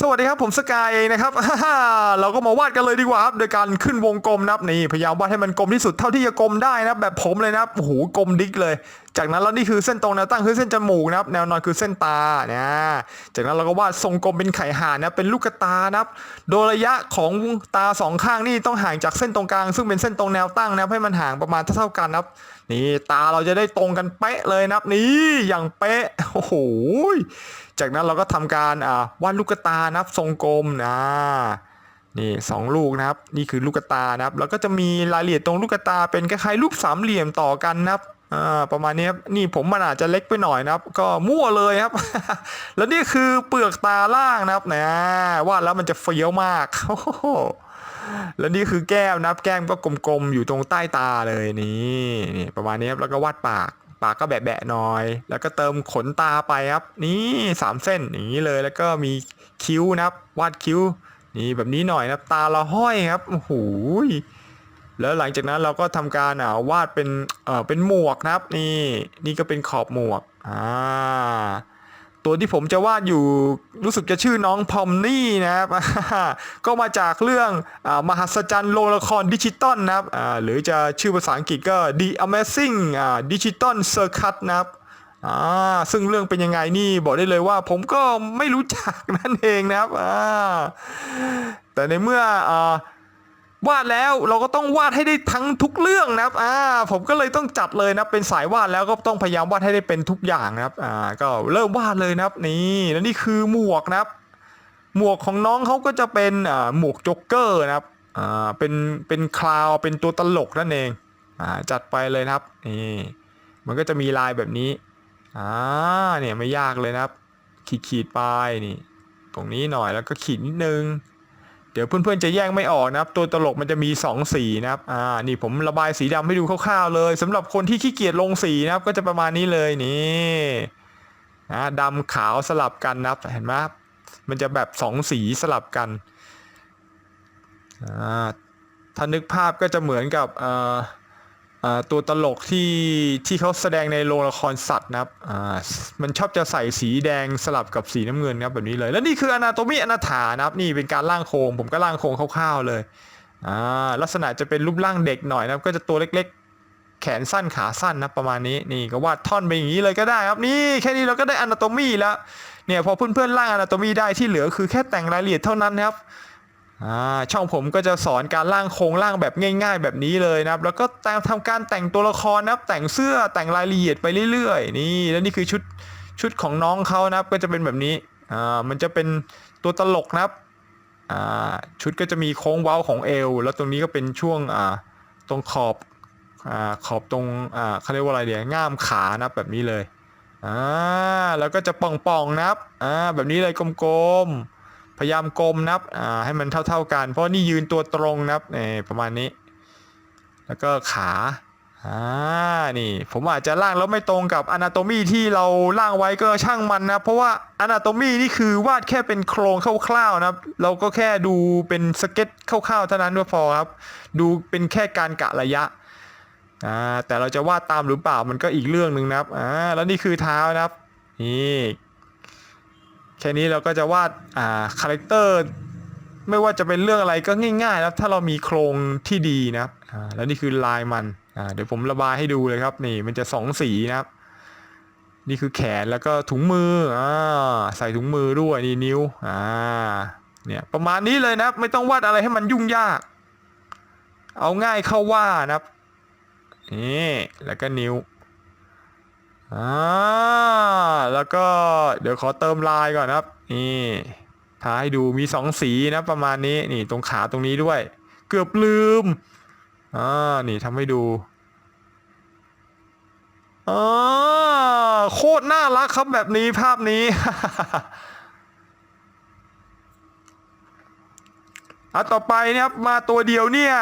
สวัสดีครับผมสกายเองนะครับเราก็มาวาดกันเลยดีกว่าครับโดยการขึ้นวงกลมนับนี่พยายามวาดให้มันกลมที่สุดเท่าที่จะกลมได้นะแบบผมเลยนะโอ้โหกลมดิกเลย จากนั้นแล้วนี่คือเส้นตรงแนวตั้งคือเส้นจมูกนะครับ แนวนอนคือเส้นตาเนี่ยจากนั้นเราก็วาดทรงกลมเป็นไข่ห่านนะเป็นลูกกตานะครับ โดยระยะของตาสองข้างนี่ต้องห่างจากเส้นตรงกลาง ซึ่งเป็นเส้นตรงแนวตั้งนะครับให้มันห่างประมาณเท่ากันนะครับนี่ตาเราจะได้ตรงกันเป๊ะเลยนะครับนี่อย่างเป๊ะโอ้โหจากนั้นเราก็ทำการอ่าวาดลูกกตานะครับทรงกลมนะนี่สองลูกนะครับ นี่คือลูกกตานะครับ แล้วก็จะมีรายละเอียดตรงลูกกระตาเป็นคล้ายๆรูปสามเหลี่ยมต่อกันนะครับ อ่าประมาณนี้ครับนี่ผมมันอาจจะเล็กไปหน่อยนะครับ ก็มั่วเลยครับ แล้วนี่คือเปลือกตาล่างนะครับนะวาดแล้วมันจะเฟี้ยวมากแล้วนี่คือแก้มนะครับ แก้มก็กลมๆอยู่ตรงใต้ตาเลยนี่นี่ประมาณนี้ครับแล้วก็วาดปากปากก็แบะๆหน่อย แล้วก็เติมขนตาไปครับ นี่สามเส้นอย่างนี้เลยแล้วก็มีคิ้วนะครับ วาดคิ้ว นี่แบบนี้หน่อยนะครับ ตาเราห้อยครับโอ้โห แล้วหลังจากนั้นเราก็ทำการอ่าวาดเป็นเอ่อเป็นหมวกนะครับ นี่นี่ก็เป็นขอบหมวกอ่าตัวที่ผมจะวาดอยู่รู้สึกจะชื่อน้องพอมนี่นะครับ ก็มาจากเรื่องอามหัศจรรย์โรงละครดิจิตอลนะครับอ่าหรือจะชื่อภาษาอังกฤษก็ The Amazing อ่า Digital Circus นะครับอ่าซึ่งเรื่องเป็นยังไงนี่บอกได้เลยว่าผมก็ไม่รู้จักนั่นเองนะครับอ่าแต่ในเมื่ออ่า วาดแล้วเราก็ต้องวาดให้ได้ทั้งทุกเรื่องนะครับอ่าผมก็เลยต้องจัดเลยนะเป็นสายวาดแล้วก็ต้องพยายามวาดให้ได้เป็นทุกอย่างนะครับอ่าก็เริ่มวาดเลยนะครับนี่แล้วนี่คือหมวกนะครับ หมวกของน้องเขาก็จะเป็นอ่าหมวกจ็อกเกอร์นะครับอ่าเป็นเป็นคลาวเป็นตัวตลกนั่นเองอ่าจัดไปเลยนะครับนี่มันก็จะมีลายแบบนี้อ่าเนี่ยไม่ยากเลยนะครับ ขีดขีดไปนี่ ตรงนี้หน่อยแล้วก็ขีดนิดนึง เดี๋ยวเพื่อนๆจะแยกไม่ออกนะครับ ตัวตลกมันจะมี 2 สีนะครับ อ่า นี่ผมระบายสีดำให้ดูคร่าวๆเลยสำหรับคนที่ขี้เกียจลงสีนะครับ ก็จะประมาณนี้เลยนี่นะดำขาวสลับกันนะครับ เห็นไหมมันจะแบบ 2 สีสลับกัน อ่า ถ้านึกภาพก็จะเหมือนกับอ่า ตัวตลกที่ที่เขาแสดงในโรงละครสัตว์นะครับมันชอบจะใส่สีแดงสลับกับสีน้ำเงินนะครับแบบนี้เลย แล้วนี่คืออนาโตมีอนาถานะครับนี่เป็นการร่างโครงผมก็ร่างโครงคร่าวๆเลยลักษณะจะเป็นรูปร่างเด็กหน่อยนะครับก็จะตัวเล็กๆ แขนสั้นขาสั้นนะประมาณนี้นี่ก็วาดท่อนไปอย่างนี้เลยก็ได้ครับนี่แค่นี้เราก็ได้อนาโตมีแล้วเนี่ยพอเพื่อนๆร่างอนาโตมีได้ที่เหลือคือแค่แต่งรายละเอียดเท่านั้นนะครับ ช่องผมก็จะสอนการร่างโครงร่างแบบง่าย ๆ แบบนี้เลยนะครับ แล้วก็ต่งทำการแต่งตัวละครนะครับ แต่งเสื้อแต่งรายละเอียดไปเรื่อยๆ นี่แล้วนี่คือชุดชุดของน้องเขานะครับ ก็จะเป็นแบบนี้อ่ามันจะเป็นตัวตลกนะครับอ่าชุดก็จะมีโค้งเว้าของเอว แล้วตรงนี้ก็เป็นช่วงอ่าตรงขอบอ่าขอบตรงอ่าเขาเรียกว่าอะไรเดี๋ยวง่ามขานะครับแบบนี้เลยอ่าแล้วก็จะป่องๆนะครับอ่าแบบนี้เลยกลมๆ พยายามกลมนะครับอ่าให้มันเท่าๆกัน เพราะนี่ยืนตัวตรงนะครับนี่ประมาณนี้ แล้วก็ขาอ่านี่ผมอาจจะร่างแล้วไม่ตรงกับอนาโตมีที่เราร่างไว้ก็ช่างมันนะ เพราะว่าอนาโตมีนี่คือวาดแค่เป็นโครงคร่าวๆนะครับเราก็แค่ดูเป็นสเก็ตคร่าวๆเท่านั้นก็พอครับ ดูเป็นแค่การกะระยะอ่าแต่เราจะวาดตามหรือเปล่ามันก็อีกเรื่องหนึ่งนะครับอ่าแล้วนี่คือเท้านะครับนี่ แค่นี้เราก็จะวาดอ่าคาแรคเตอร์ไม่ว่าจะเป็นเรื่องอะไรก็ง่ายๆนะครับถ้าเรามีโครงที่ดีนะครับอ่าแล้วนี่คือลายมันอ่าเดี๋ยวผมระบายให้ดูเลยครับนี่มันจะสองสีนะครับนี่คือแขนแล้วก็ถุงมืออ่าใส่ถุงมือด้วยนี่นิ้วอ่าเนี่ยประมาณนี้เลยนะครับ ไม่ต้องวาดอะไรให้มันยุ่งยาก เอาง่ายเข้าว่านะครับนี่แล้วก็นิ้ว อ่าแล้วก็เดี๋ยวขอเติมลายก่อนครับ นี่ทาให้ดูมีสองสีนะประมาณนี้นี่ตรงขาตรงนี้ด้วย เกือบลืมอ่านี่ทำให้ดูอ่าโคตรน่ารักครับแบบนี้ภาพนี้อะต่อไปนะครับมาตัวเดียวเนี่ย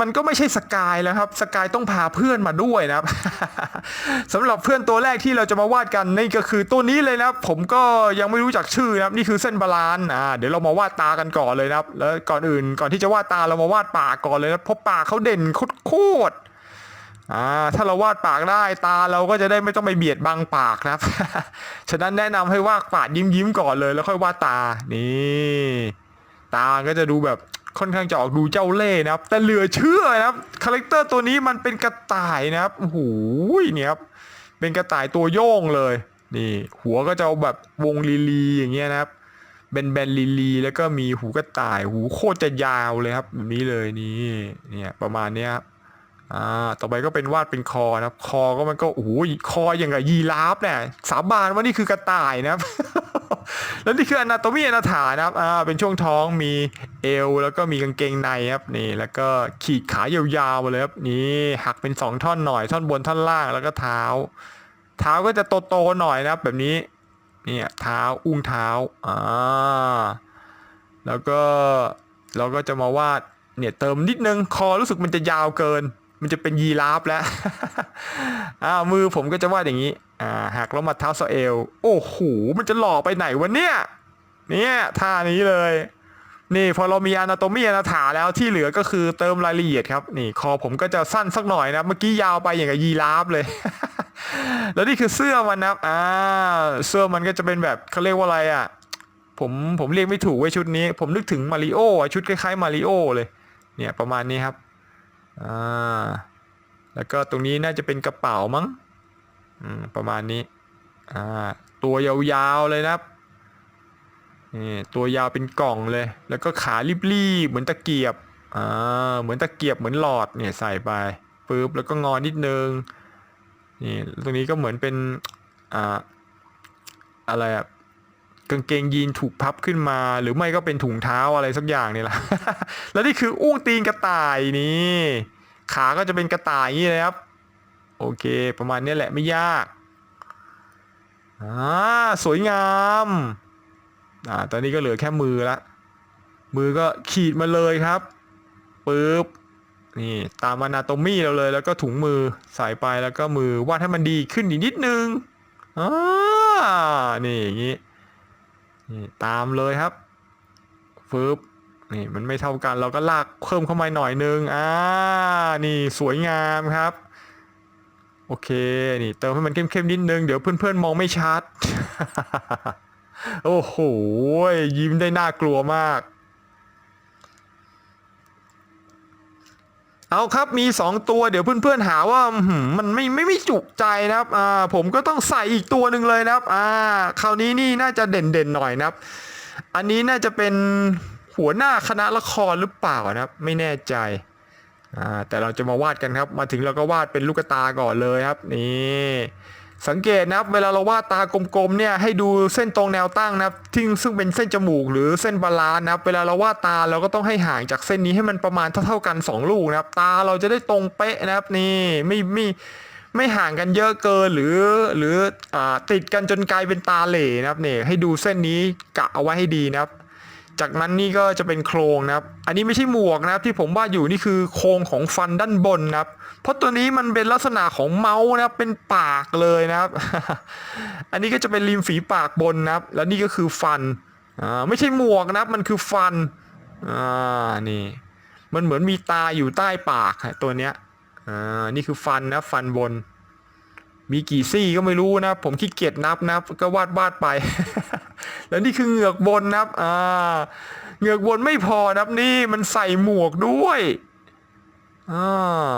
มันก็ไม่ใช่สกายแล้วครับ สกายต้องพาเพื่อนมาด้วยนะครับสำหรับเพื่อนตัวแรกที่เราจะมาวาดกันนี่ก็คือตัวนี้เลยนะครับ ผมก็ยังไม่รู้จักชื่อนะครับ นี่คือเส้นบาลานอ่าเดี๋ยวเรามาวาดตากันก่อนเลยนะครับ แล้วก่อนอื่นก่อนที่จะวาดตาเรามาวาดปากก่อนเลยนะเพราะปากเขาเด่นโคตรอ่าถ้าเราวาดปากได้ตาเราก็จะได้ไม่ต้องไปเบียดบังปากนะครับ ฉะนั้นแนะนำให้วาดปากยิ้มยิ้มๆก่อนเลย แล้วค่อยวาดตานี่ตาก็จะดูแบบ ค่อนข้างจะออกดูเจ้าเล่ห์นะครับ แต่เหลือเชื่อนะครับคาแรคเตอร์ตัวนี้มันเป็นกระต่ายนะครับโอ้โหเนี่ยครับเป็นกระต่ายตัวโยงเลย นี่ หัวก็จะเอาแบบวงลีลีอย่างเงี้ยนะครับแบนๆลีลีแล้วก็มีหูกระต่าย หูโคตรจะยาวเลยครับแบบนี้เลยนี่เนี่ยประมาณเนี้ยครับอ่าต่อไปก็เป็นวาดเป็นคอนะครับ คอก็มันก็โอ้โหคออย่างกับยีราฟเนี่ยสาบานว่านี่คือกระต่ายนะครับ แล้วนี่คืออนาโตมีอนาถานะครับอ่าเป็นช่วงท้องมีเอวแล้วก็มีกางเกงในครับนี่แล้วก็ขีดขายาวๆมาเลยครับนี่หักเป็นสองท่อนหน่อยท่อนบนท่อนล่างแล้วก็เท้า เท้าก็จะโตๆหน่อยนะครับแบบนี้เนี่ยเท้าอุ้งเท้าอ่าแล้วก็เราก็จะมาวาดเนี่ยเติมนิดนึงคอรู้สึกมันจะยาวเกิน มันจะเป็นยีราฟแล้วอ่ามือผมก็จะวาดอย่างนี้อ่าหักแล้วมาเท้าสะเอวโอ้โหมันจะหล่อไปไหนวะเนี่ยเนี่ยท่านี้เลย นี่พอเรามีอนาโตมีอนาถาแล้วที่เหลือก็คือเติมรายละเอียดครับ นี่คอผมก็จะสั้นสักหน่อยนะ เมื่อกี้ยาวไปอย่างกับยีราฟเลย แล้วนี่คือเสื้อมันนะอ่าเสื้อมันก็จะเป็นแบบเขาเรียกว่าอะไรอะผมผมเรียกไม่ถูกเว้ชุดนี้ ผมนึกถึงมาริโอชุดคล้ายๆมาริโอเลย เนี่ยประมาณนี้ครับ อ่าแล้วก็ตรงนี้น่าจะเป็นกระเป๋ามั้งอืมประมาณนี้อ่าตัวยาวๆเลยนะครับนี่ตัวยาวเป็นกล่องเลย แล้วก็ขารีบๆเหมือนตะเกียบอ่าเหมือนตะเกียบเหมือนหลอดเนี่ยใส่ไปปึ๊บแล้วก็งอนิดนึงนี่ตรงนี้ก็เหมือนเป็นอ่าอะไรอะ กางเกงยีนถูกพับขึ้นมา หรือไม่ก็เป็นถุงเท้าอะไรสักอย่างนี่แหละแล้วนี่คืออุ้งตีนกระต่ายนี่ขาก็จะเป็นกระต่ายอย่างนี้เลยครับ โอเค ประมาณนี้แหละไม่ยากอ่าสวยงามอ่าตอนนี้ก็เหลือแค่มือละมือก็ขีดมาเลยครับปึ๊บนี่ตามอนาโตมีเราเลยแล้วก็ถุงมือใส่ไปแล้วก็มือวาดให้มันดีขึ้นอีกนิดนึงอ่านี่อย่างนี้ นี่ตามเลยครับฟืบนี่มันไม่เท่ากันเราก็ลากเพิ่มเข้ามาหน่อยนึงอ่านี่สวยงามครับ โอเคนี่เติมให้มันเข้มๆนิดนึงเดี๋ยวเพื่อนๆมองไม่ชัด โอ้โหยิ้มได้น่ากลัวมาก เอาครับมี 2 ตัวเดี๋ยวเพื่อนๆหาว่ามันไม่ไม่ไม่จุใจนะครับอ่าผมก็ต้องใส่อีกตัวหนึ่งเลยนะครับอ่าคราวนี้นี่น่าจะเด่นๆหน่อยนะครับ อันนี้น่าจะเป็นหัวหน้าคณะละครหรือเปล่านะครับ ไม่แน่ใจอ่าแต่เราจะมาวาดกันครับ มาถึงเราก็วาดเป็นลูกตาก่อนเลยครับนี่ สังเกตนะครับเวลาเราวาดตากลมๆเนี่ยให้ดูเส้นตรงแนวตั้งนะครับที่ซึ่งเป็นเส้นจมูกหรือเส้นบาลานนะครับเวลาเราวาดตาเราก็ต้องให้ห่างจากเส้นนี้ให้มันประมาณเท่าๆกันสองลูกนะครับตาเราจะได้ตรงเป๊ะนะครับนี่ไม่ไม่ไม่ห่างกันเยอะเกินหรือหรืออาติดกันจนกลายเป็นตาเหล่นะครับนี่ให้ดูเส้นนี้กะเอาไว้ให้ดีนะครับ จากนั้นนี่ก็จะเป็นโครงนะครับ อันนี้ไม่ใช่หมวกนะครับที่ผมวาดอยู่นี่คือโครงของฟันด้านบนนะครับ เพราะตัวนี้มันเป็นลักษณะของเมาส์นะครับเป็นปากเลยนะครับ อันนี้ก็จะเป็นริมฝีปากบนนะครับ แล้วนี่ก็คือฟัน อ่าไม่ใช่หมวกนะครับมันคือฟัน อ่านี่ มันเหมือนมีตาอยู่ใต้ปากตัวเนี้ย อ่านี่คือฟันนะฟันบน มีกี่ซี่ก็ไม่รู้นะผมขี้เกียจนับนะก็วาดวาดไป แล้วนี่คือเหงือกบนนะครับอ่าเหงือกบนไม่พอนะครับนี่มันใส่หมวกด้วยอ่า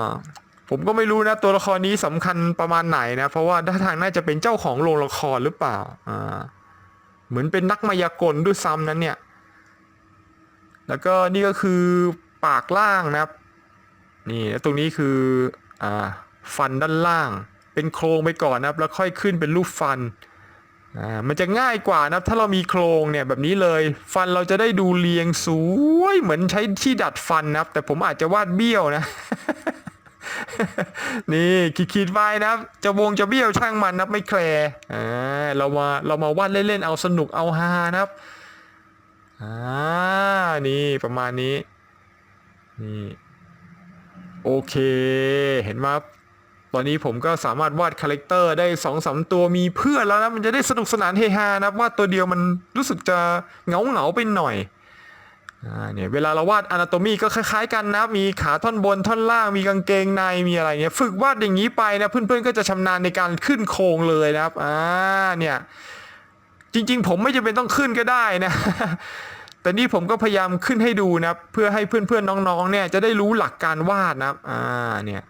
ผมก็ไม่รู้นะตัวละครนี้สำคัญประมาณไหนนะ เพราะว่าท่าทางน่าจะเป็นเจ้าของโรงละครหรือเปล่าอ่าเหมือนเป็นนักมายากลด้วยซ้ำนั้นเนี่ย แล้วก็นี่ก็คือปากล่างนะครับ นี่แล้วตรงนี้คืออ่าฟันด้านล่าง เป็นโครงไปก่อนนะครับ แล้วค่อยขึ้นเป็นรูปฟัน อ่ามันจะง่ายกว่านะครับถ้าเรามีโครงเนี่ยแบบนี้เลย ฟันเราจะได้ดูเรียงสวยเหมือนใช้ที่ดัดฟันนะครับ แต่ผมอาจจะวาดเบี้ยวนะ นี่คิดๆไว้นะจะวงจะเบี้ยวช่างมันนะไม่แคร์อ่าเรามาเรามาวาดเล่นๆเอาสนุกเอาฮานะครับอ่านี่ประมาณนี้นี่โอเค เห็นไหม ตอนนี้ผมก็สามารถวาดคาแรคเตอร์ได้สองสามตัวมีเพื่อนแล้วนะมันจะได้สนุกสนานเฮฮานับวาดตัวเดียวมันรู้สึกจะเหงาเหงาไปหน่อยอ่าเนี่ยเวลาเราวาดอนาโตมีก็คล้ายๆกันนะ มีขาท่อนบนท่อนล่างมีกางเกงในมีอะไรเงี้ยฝึกวาดอย่างนี้ไปนะเพื่อนๆก็จะชำนาญในการขึ้นโครงเลยนะครับอ่าเนี่ยจริงๆ ผมไม่จำเป็นต้องขึ้นก็ได้นะ แต่นี่ผมก็พยายามขึ้นให้ดูนะเพื่อให้เพื่อนๆน้องๆเนี่ยจะได้รู้หลักการวาดนะอ่าเนี่ย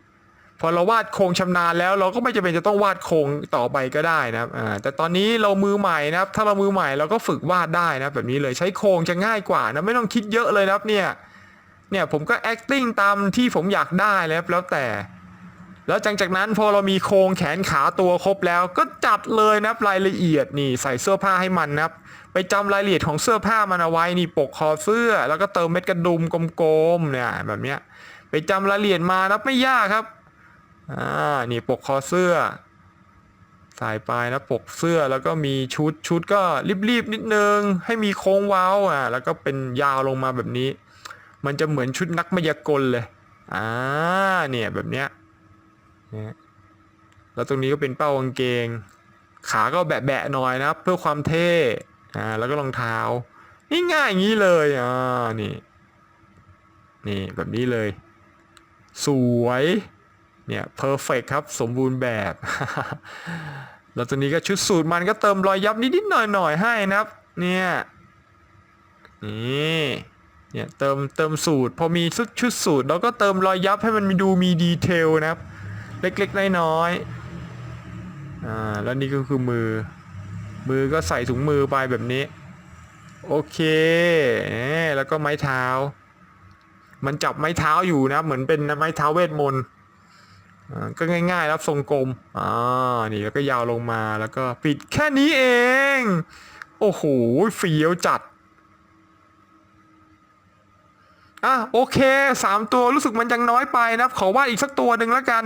พอเราวาดโครงชำนาญแล้ว เราก็ไม่จำเป็นจะต้องวาดโครงต่อไปก็ได้นะครับอ่าแต่ตอนนี้เรามือใหม่นะครับ ถ้าเรามือใหม่เราก็ฝึกวาดได้นะแบบนี้เลยใช้โครงจะง่ายกว่านะไม่ต้องคิดเยอะเลยนะครับเนี่ยเนี่ยผมก็ acting ตามที่ผมอยากได้แล้วแล้วแต่ แล้วจังจากนั้นพอเรามีโครงแขนขาตัวครบแล้ว ก็จัดเลยนะครับรายละเอียดนี่ใส่เสื้อผ้าให้มันนะครับ ไปจำรายละเอียดของเสื้อผ้ามันเอาไว้นี่ปกคอเสื้อ แล้วก็เติมเม็ดกระดุมกลมๆเนี่ยแบบเนี้ยไปจำรายละเอียดมานะไม่ยากครับ อ่านี่ปกคอเสื้อ สายปลายนะปกเสื้อแล้วก็มีชุดชุดก็รีบๆนิดนึง ให้มีโค้งเว้าอะ แล้วก็เป็นยาวลงมาแบบนี้ มันจะเหมือนชุดนักมายากลเลยอ่าเนี่ยแบบเนี้ยนี่แล้วตรงนี้ก็เป็นเป้ากางเกง ขาก็แบะๆหน่อยนะเพื่อความเท่อ่าแล้วก็รองเท้าง่ายๆอย่างนี้เลยอ่านี่นี่แบบนี้เลย สวย เนี่ยเพอร์เฟกครับสมบูรณ์แบบ แล้วตัวนี้ก็ชุดสูตรมันก็เติมรอยยับนิดๆหน่อยๆให้นะครับ เนี่ยนี่เนี่ยเติมเติมสูตร พอมีชุดชุดสูตรเราก็เติมรอยยับให้มันมีดูมีดีเทลนะครับ เล็กๆน้อยๆอ่าแล้วนี่ก็คือมือ มือก็ใส่ถุงมือไปแบบนี้ โอเคแล้วก็ไม้เท้า มันจับไม้เท้าอยู่นะเหมือนเป็นไม้เท้าเวทมนต์ ก็ง่ายๆครับทรงกลมอ่านี่แล้วก็ยาวลงมาแล้วก็ปิดแค่นี้เอง โอ้โหเฟี้ยวจัดอะโอเคสามตัวรู้สึกมันยังน้อยไปนะครับ ขอวาดอีกสักตัวหนึ่งแล้วกัน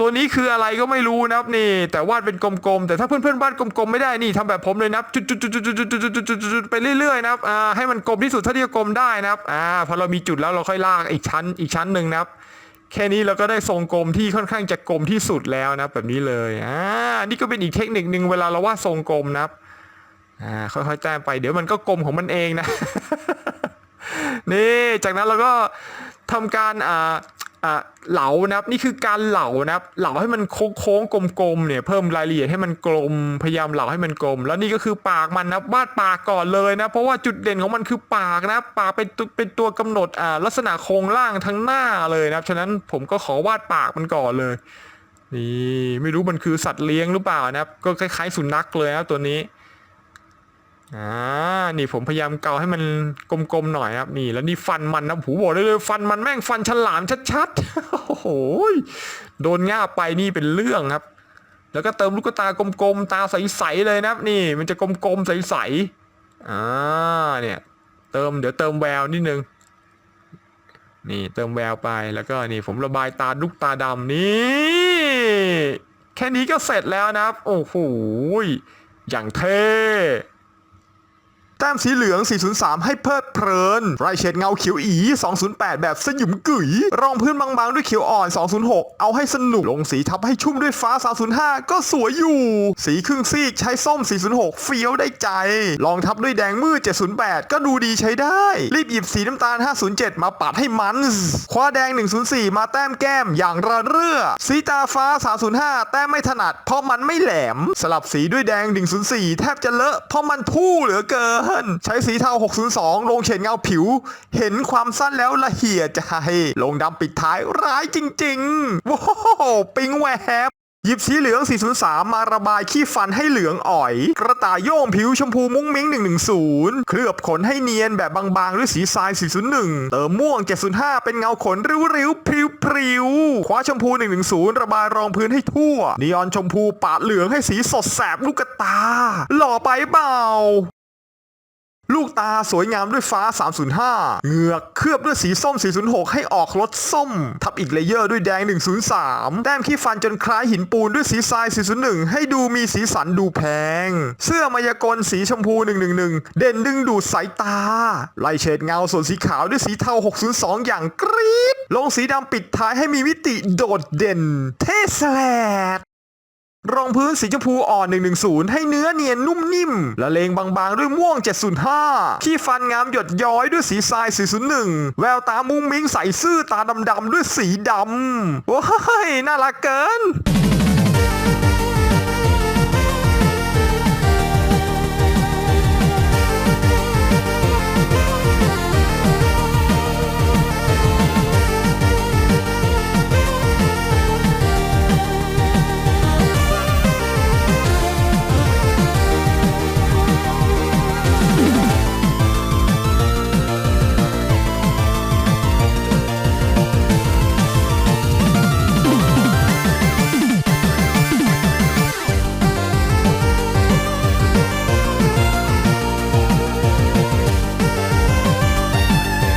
ตัวนี้คืออะไรก็ไม่รู้นะครับนี่ แต่วาดเป็นกลมๆ แต่ถ้าเพื่อนๆวาดกลมๆไม่ได้นี่ทำแบบผมเลยนะจุดๆๆๆๆๆๆๆไปเรื่อยๆนะครับอ่าให้มันกลมที่สุดเท่าที่จะกลมได้นะครับอ่าพอเรามีจุดแล้วเราค่อยลากอีกชั้นอีกชั้นหนึ่งนะครับ แค่นี้เราก็ได้ทรงกลมที่ค่อนข้างจะกลมที่สุดแล้วนะแบบนี้เลยอ่านี่ก็เป็นอีกเทคนิคหนึ่งเวลาเราวาดทรงกลมนะครับอ่าค่อยๆแต้มไปเดี๋ยวมันก็กลมของมันเองนะนี่จากนั้นเราก็ทำการอ่า อ่าเหลานะครับนี่คือการเหลานะครับเหลาให้มันโค้งๆกลมๆเนี่ยเพิ่มรายละเอียดให้มันกลมพยายามเหลาให้มันกลม แล้วนี่ก็คือปากมันนะวาดปากก่อนเลยนะเพราะว่าจุดเด่นของมันคือปากนะปากเป็นตัวเป็นตัวกำหนดอ่าลักษณะโครงร่างทั้งหน้าเลยนะครับฉะนั้นผมก็ขอวาดปากมันก่อนเลย นี่ไม่รู้มันคือสัตว์เลี้ยงหรือเปล่านะครับก็คล้ายๆสุนัขเลยนะตัวนี้ อ่า นี่ผมพยายามเกาให้มันกลมๆหน่อยครับนี่ แล้วนี่ฟันมันนะผูบอกได้เลยฟันมันแม่งฟันฉลามชัดๆ โอ้โหโดนง่าไปนี่เป็นเรื่องครับ แล้วก็เติมลูกตากลมๆตาใสๆเลยนะครับ นี่มันจะกลมๆใสๆอ่าเนี่ย เติมเดี๋ยวเติมแววนิดนึงนี่เติมแววไปแล้วก็นี่ผมระบายตาลูกตาดำนี่แค่นี้ก็เสร็จแล้วนะครับ โอ้โหอย่างเท่ แต้มสีเหลือง 403 ให้เพลิดเพลิน ไรเฉดเงาเขียวอี 208 แบบสยุมกึ๋ย รองพื้นบางๆ ด้วยเขียวอ่อน 206 เอาให้สนุก ลงสีทับให้ชุ่มด้วยฟ้า 305 ก็สวยอยู่ สีครึ่งซีกใช้ส้ม 406 เฟี้ยวได้ใจ ลองทับด้วยแดงมืด 708 ก็ดูดีใช้ได้ รีบหยิบสีน้ำตาล 507 มาปัดให้มันคว้าแดง 104 มาแต้มแก้มอย่างระเรื่อ สีตาฟ้า 305 แต้มไม่ถนัด เพราะมันไม่แหลม สลับสีด้วยแดง 104 แทบจะเลอะ เพราะมันทู่เหลือเกินใช้สีเทา 602 ลงเฉดเงาผิว เห็นความสั้นแล้วละเหี่ยใจ ลงดำปิดท้ายร้ายจริงๆ ว้าวปิงแหวบหยิบสีเหลือง 403 มาระบายขี้ฟันให้เหลืองอ่อย กระต่ายโย่งผิวชมพูมุ้งมิ้ง 110 เคลือบขนให้เนียนแบบบางๆด้วยสีทราย 401 เติมม่วง 705 เป็นเงาขนริ้วๆพริ้วๆคว้าชมพู 110 ระบายรองพื้นให้ทั่ว นีออนชมพูปาดเหลืองให้สีสดแสบลูกตา หล่อไปเปล่า ลูกตาสวยงามด้วยฟ้า 305 เหงือกเคลือบด้วยสีส้ม 406 ให้ออกรสส้ม ทับอีกเลเยอร์ด้วยแดง 103 แต้มขี้ฟันจนคล้ายหินปูนด้วยสีทราย 401 ให้ดูมีสีสันดูแพง เสื้อมายากลสีชมพู 111 เด่นดึงดูดสายตา ไล่เฉดเงาส่วนสีขาวด้วยสีเทา 602 อย่างกรี๊ดลงสีดำปิดท้ายให้มีมิติโดดเด่น เท่แลด รองพื้นสีชมพูอ่อน 110 ให้เนื้อเนียนนุ่มนิ่ม ละเลงบางๆ ด้วยม่วง 705 ขี้ฟันงามหยดย้อยด้วยสีทราย 401 แววตามุ้งมิ้งใสซื่อตาดำๆด้วยสีดำ โอ้ย น่ารักเกิน